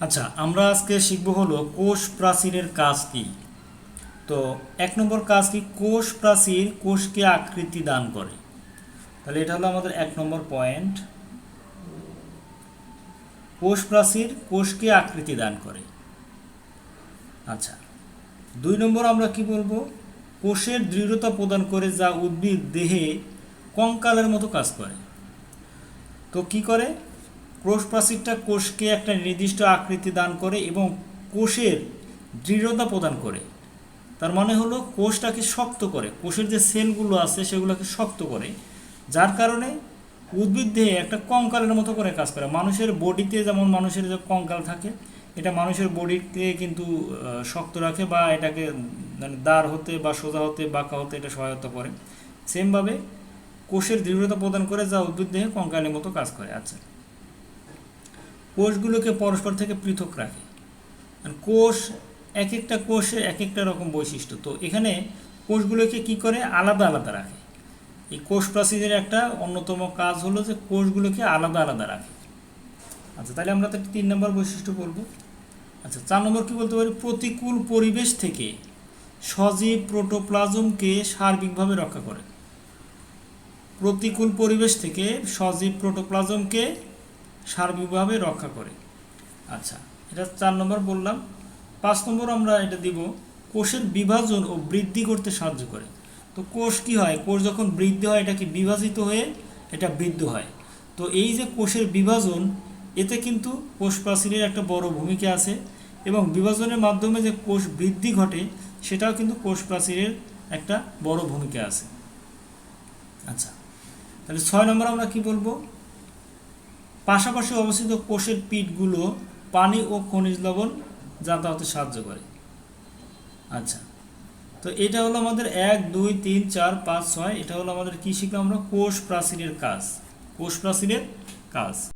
আচ্ছা আমরা আজকে শিখব হলো কোষ প্রাচীরের কাজ কি। তো এক নম্বর কাজ কি? কোষ প্রাচীর কোষকে আকৃতি দান করে। তাহলে এটা হলো আমাদের এক নম্বর পয়েন্ট। কোষ প্রাচীর কোষকে আকৃতি দান করে। আচ্ছা দুই নম্বর আমরা কি বলব? কোষের দৃঢ়তা প্রদান করে যা উদ্ভিদ দেহে কঙ্কালের মতো কাজ করে। তো কি করে? কোষ প্রাচীরটা কোষকে একটা নির্দিষ্ট আকৃতি দান করে এবং কোষের দৃঢ়তা প্রদান করে। তার মানে হলো কোষটাকে শক্ত করে। কোষের যে সেলগুলো আছে সেগুলোকে শক্ত করে, যার কারণে উদ্ভিদ দেহে একটা কঙ্কালের মতো করে কাজ করে। মানুষের বডিতে যেমন মানুষের যে কঙ্কাল থাকে, এটা মানুষের বডিকে কিন্তু শক্ত রাখে বা এটাকে মানে দাঁড় হতে বা সোজা হতে, বাঁকা হতে এটা সহায়তা করে। সেমভাবে কোষের দৃঢ়তা প্রদান করে যা উদ্ভিদ দেহে কঙ্কালের মতো কাজ করে। আচ্ছা। কোষগুলোকে পরস্পর থেকে পৃথক রাখে। কোষ এক একটা কোষের এক একটা রকম বৈশিষ্ট্য। তো এখানে কোষগুলোকে কি করে? আলাদা আলাদা রাখে। এই কোষ প্রাচীরের একটা অন্যতম কাজ হলো যে কোষগুলোকে আলাদা আলাদা রাখে। আচ্ছা তাহলে আমরা তো তিন নম্বর বৈশিষ্ট্য বলব। আচ্ছা চার নম্বর কি বলতে পারি? প্রতিকূল পরিবেশ থেকে সজীব প্রোটোপ্লাজমকে সার্বিকভাবে রক্ষা করে। প্রতিকূল পরিবেশ থেকে সজীব প্রোটোপ্লাজমকে সার্বিকভাবে রক্ষা করে। আচ্ছা এটা চার নম্বর বললাম। পাঁচ নম্বর আমরা এটা দিব, কোষের বিভাজন ও বৃদ্ধি করতে সাহায্য করে। তো কোষ কি হয়? কোষ যখন বৃদ্ধি হয়, এটা কি বিভাজিত হয়ে এটা বৃদ্ধ হয়। তো এই যে কোষের বিভাজন, এতে কিন্তু কোষ প্রাচীরের একটা বড় ভূমিকা আছে এবং বিভাজনের মাধ্যমে যে কোষ বৃদ্ধি ঘটে, সেটাও কিন্তু কোষ প্রাচীরের একটা বড় ভূমিকা আছে। আচ্ছা তাহলে ছয় নম্বর আমরা কি বলব? পাশাপাশি অবস্থিত কোষের পিঠগুলো পানি ও খনিজ লবণ যাতায়াতে সাহায্য করে। আচ্ছা তো এটা হলো আমাদের এক, দুই, তিন, চার, পাঁচ, ছয়, এটা হলো আমাদের কি শিখলাম আমরা? কোষ প্রাচীরের কাজ কোষ প্রাচীরের কাজ।